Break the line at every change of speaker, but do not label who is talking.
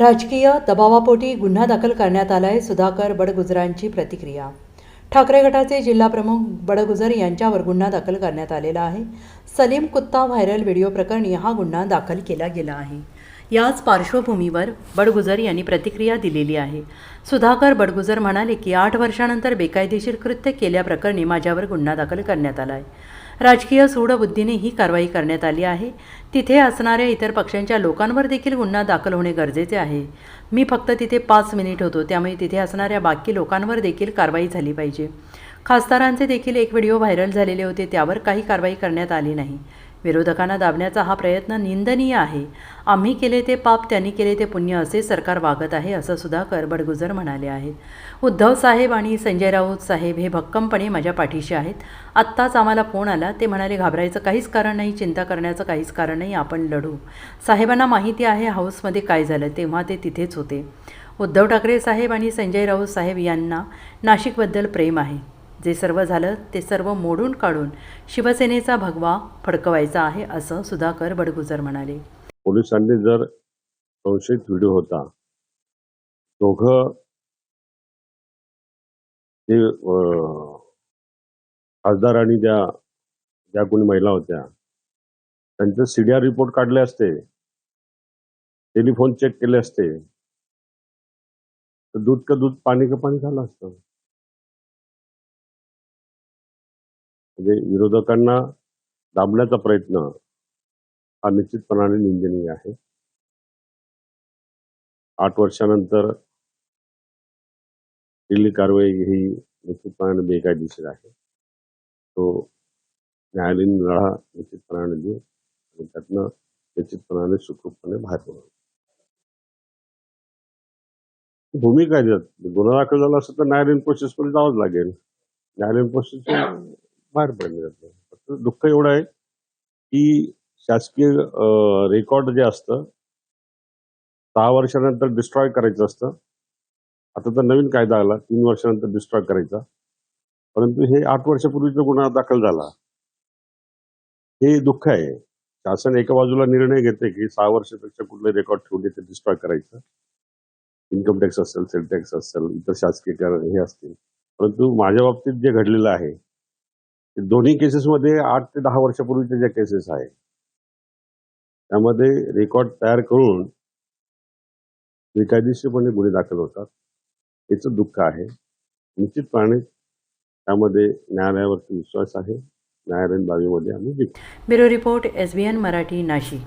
राजकीय दबावापोटी गुन्हा दाखल करण्यात आलाय सुधाकर बडगुजरांची प्रतिक्रिया. ठाकरे गटाचे जिल्हाप्रमुख बडगुजर यांच्यावर गुन्हा दाखल करण्यात आलेला आहे. सलीम कुत्ता व्हायरल व्हिडिओ प्रकरणी हा गुन्हा दाखल केला गेला आहे. याच पार्श्वभूमीवर बडगुजर यांनी प्रतिक्रिया दिलेली आहे. सुधाकर बडगुजर म्हणाले की आठ वर्षानंतर बेकायदेशीर कृत्य केल्याप्रकरणी माझ्यावर गुन्हा दाखल करण्यात आला आहे राजकीय सूडबुद्धीने ही कारवाई करण्यात आली आहे. तिथे असणाऱ्या इतर पक्षांच्या लोकांवर देखील गुन्हा दाखल होणे गरजेचे आहे. मी फक्त तिथे पाच मिनिट होतो त्यामुळे तिथे असणाऱ्या बाकी लोकांवर देखील कारवाई झाली पाहिजे. खासदारांचे देखील एक व्हिडिओ व्हायरल झालेले होते त्यावर काही कारवाई करण्यात आली नाही. विरोधकांना दाबण्याचा हा प्रयत्न निंदनीय आहे. आम्ही केले ते पाप त्यांनी केले ते पुण्य असे सरकार वागत आहे असं सुधाकर बडगुजर म्हणाले आहेत. उद्धव साहेब आणि संजय राऊत साहेब हे भक्कमपणे माझ्या पाठीशी आहेत. आत्ताच आम्हाला फोन आला ते म्हणाले घाबरायचं काहीच कारण नाही चिंता करण्याचं काहीच कारण नाही आपण लढू. साहेबांना माहिती आहे हाऊसमध्ये काय झालं तेव्हा ते तिथेच होते. उद्धव ठाकरे साहेब आणि संजय राऊत साहेब यांना नाशिकबद्दल प्रेम आहे. जे सर्व झालं ते सर्व मोडून काढून शिवसेनेचा भगवा फडकवायचा आहे असं सुधाकर बडगुजर म्हणाले.
पोलिसांनी जर संशयित व्हिडिओ होता दोघ ते खासदार आणि ज्या ज्या कोणी महिला होत्या त्यांचे सीडीआर रिपोर्ट काढले असते टेलिफोन चेक केले असते तर दूध का दूध पाणी का पाणी झालं असतं. म्हणजे विरोधकांना दाबण्याचा प्रयत्न हा निश्चितपणाने निंदनीय आहे. आठ वर्षानंतर केलेली कारवाई ही निश्चितपणाने बेकायदेशीर आहे. तो न्यायालयीन लढा निश्चितपणाने देऊ आणि त्यातनं निश्चितपणाने सुखरूपपणे बाहेर पडू भूमिका आहे गुन्हा दाखल झाला असं तर न्यायालयीन प्रोसेसमध्ये जावंच लागेल. न्यायालयीन प्रोसेस बाहेर पडले जातं फक्त दुःख एवढं आहे की शासकीय रेकॉर्ड जे असतं सहा वर्षानंतर डिस्ट्रॉय करायचं असतं. आता तर नवीन कायदा आला तीन वर्षानंतर डिस्ट्रॉय करायचा. परंतु हे आठ वर्षापूर्वीचा गुन्हा दाखल झाला. हे दुःख आहे. शासन एका बाजूला निर्णय घेते की सहा वर्षापेक्षा कुठले रेकॉर्ड ठेवले ते डिस्ट्रॉय करायचं. इन्कम टॅक्स असेल सेल टॅक्स असेल इतर शासकीय कर हे असतील. परंतु माझ्या बाबतीत जे घडलेलं आहे दोन्ही केसेसमध्ये आठ ते दहा वर्षापूर्वीच्या ज्या केसेस आहेत त्यामध्ये रेकॉर्ड तयार करून बेकायदेशीरपणे गुन्हे दाखल होतात. याचं दुःख आहे. निश्चितपणे त्यामध्ये न्यायालयावरती विश्वास आहे. न्यायालयीन बाबीमध्ये आम्ही
bureau report S B N Marathi Nashik.